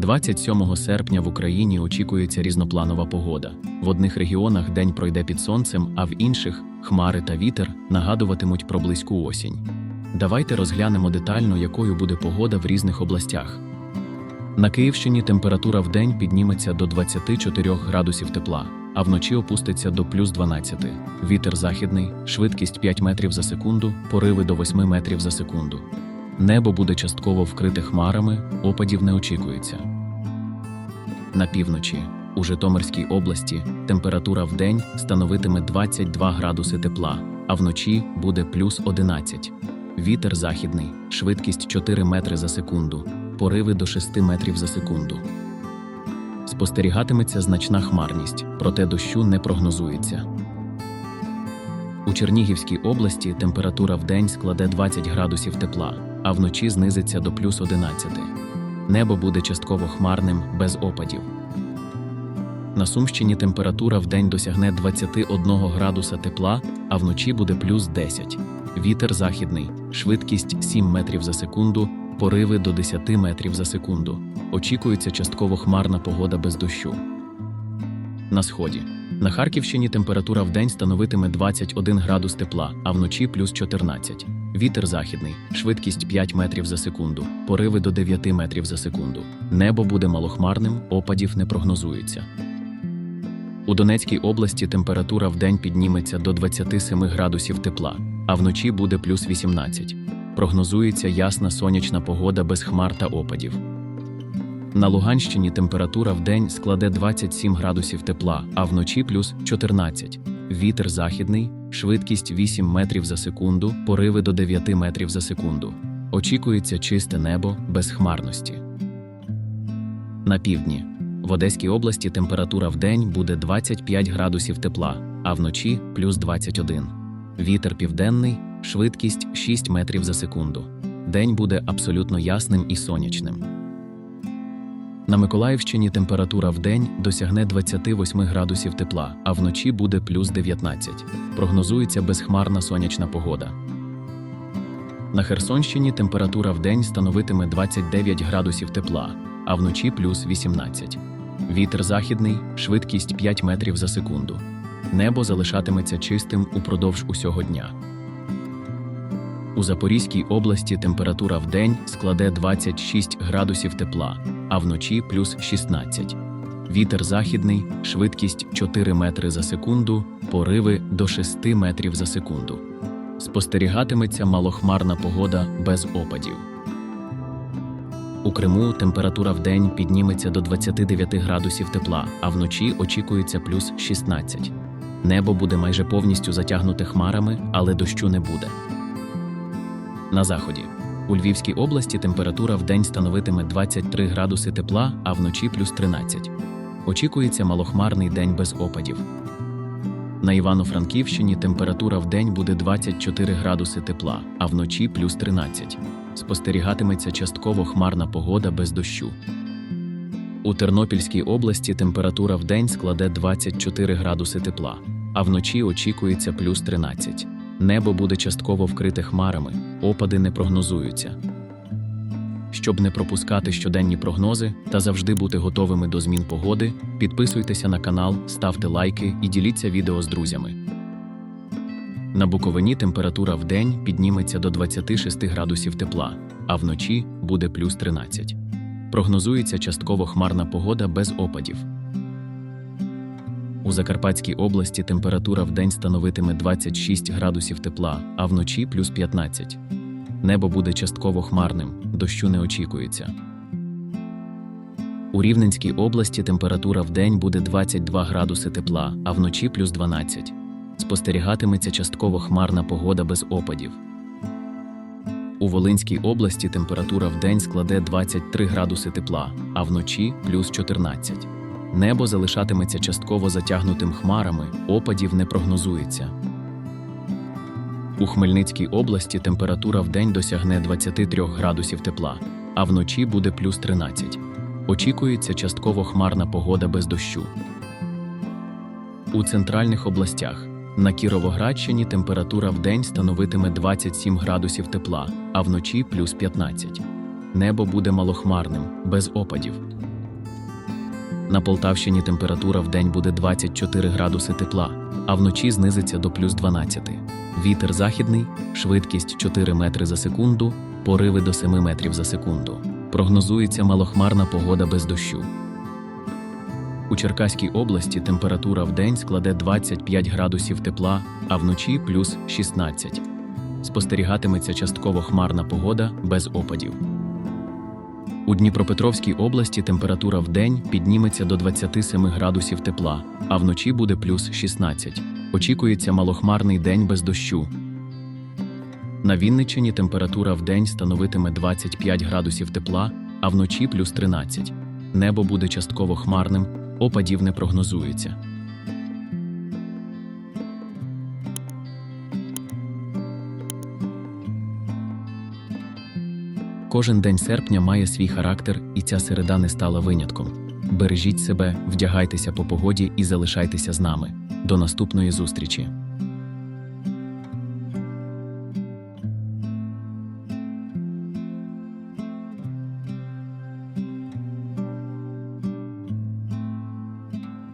27 серпня в Україні очікується різнопланова погода. В одних регіонах день пройде під сонцем, а в інших хмари та вітер нагадуватимуть про близьку осінь. Давайте розглянемо детально, якою буде погода в різних областях. На Київщині температура в день підніметься до 24 градусів тепла, а вночі опуститься до плюс 12. Вітер західний, швидкість 5 метрів за секунду, пориви до 8 метрів за секунду. Небо буде частково вкрите хмарами, опадів не очікується. На півночі, у Житомирській області, температура в день становитиме 22 градуси тепла, а вночі буде плюс 11. Вітер західний, швидкість 4 метри за секунду, пориви до 6 метрів за секунду. Спостерігатиметься значна хмарність, проте дощу не прогнозується. У Чернігівській області температура в день складе 20 градусів тепла, а вночі знизиться до плюс 11. Небо буде частково хмарним, без опадів. На Сумщині температура в день досягне 21 градуса тепла, а вночі буде плюс 10. Вітер західний, швидкість 7 метрів за секунду, пориви до 10 метрів за секунду. Очікується частково хмарна погода без дощу. На сході. На Харківщині температура в день становитиме 21 градус тепла, а вночі плюс 14. Вітер західний, швидкість 5 метрів за секунду, пориви до 9 метрів за секунду. Небо буде малохмарним, опадів не прогнозується. У Донецькій області температура в день підніметься до 27 градусів тепла, а вночі буде плюс 18. Прогнозується ясна сонячна погода без хмар та опадів. На Луганщині температура в день складе 27 градусів тепла, а вночі плюс 14. Вітер західний, швидкість 8 метрів за секунду, пориви до 9 метрів за секунду. Очікується чисте небо без хмарності. На півдні. В Одеській області температура в день буде 25 градусів тепла, а вночі плюс 21. Вітер південний, швидкість 6 метрів за секунду. День буде абсолютно ясним і сонячним. На Миколаївщині температура в день досягне 28 градусів тепла, а вночі буде плюс 19. Прогнозується безхмарна сонячна погода. На Херсонщині температура в день становитиме 29 градусів тепла, а вночі плюс 18. Вітер західний, швидкість 5 метрів за секунду. Небо залишатиметься чистим упродовж усього дня. У Запорізькій області температура в день складе 26 градусів тепла, а вночі плюс 16. Вітер західний, швидкість 4 метри за секунду, пориви до 6 метрів за секунду. Спостерігатиметься малохмарна погода без опадів. У Криму температура в день підніметься до 29 градусів тепла, а вночі очікується плюс 16. Небо буде майже повністю затягнуте хмарами, але дощу не буде. На заході. У Львівській області температура в день становитиме 23 градуси тепла, а вночі плюс 13. Очікується малохмарний день без опадів. На Івано-Франківщині температура в день буде 24 градуси тепла, а вночі плюс 13. Спостерігатиметься частково хмарна погода без дощу. У Тернопільській області температура в день складе 24 градуси тепла, а вночі очікується плюс 13. Небо буде частково вкрите хмарами, опади не прогнозуються. Щоб не пропускати щоденні прогнози та завжди бути готовими до змін погоди, підписуйтеся на канал, ставте лайки і діліться відео з друзями. На Буковині температура в день підніметься до 26 градусів тепла, а вночі буде плюс 13. Прогнозується частково хмарна погода без опадів. У Закарпатській області температура в день становитиме 26 градусів тепла, а вночі плюс 15. Небо буде частково хмарним, дощу не очікується. У Рівненській області температура в день буде 22 градуси тепла, а вночі плюс 12. Спостерігатиметься частково хмарна погода без опадів. У Волинській області температура в день складе 23 градуси тепла, а вночі плюс 14. Небо залишатиметься частково затягнутим хмарами, опадів не прогнозується. У Хмельницькій області температура в день досягне 23 градусів тепла, а вночі буде плюс 13. Очікується частково хмарна погода без дощу. У центральних областях на Кіровоградщині температура в день становитиме 27 градусів тепла, а вночі плюс 15. Небо буде малохмарним, без опадів. На Полтавщині температура в день буде 24 градуси тепла, а вночі знизиться до плюс 12. Вітер західний, швидкість 4 метри за секунду, пориви до 7 метрів за секунду. Прогнозується малохмарна погода без дощу. У Черкаській області температура в день складе 25 градусів тепла, а вночі плюс 16. Спостерігатиметься частково хмарна погода без опадів. У Дніпропетровській області температура в день підніметься до 27 градусів тепла, а вночі буде плюс 16. Очікується малохмарний день без дощу. На Вінниччині температура в день становитиме 25 градусів тепла, а вночі плюс 13. Небо буде частково хмарним, опадів не прогнозується. Кожен день серпня має свій характер, і ця середа не стала винятком. Бережіть себе, вдягайтеся по погоді і залишайтеся з нами. До наступної зустрічі!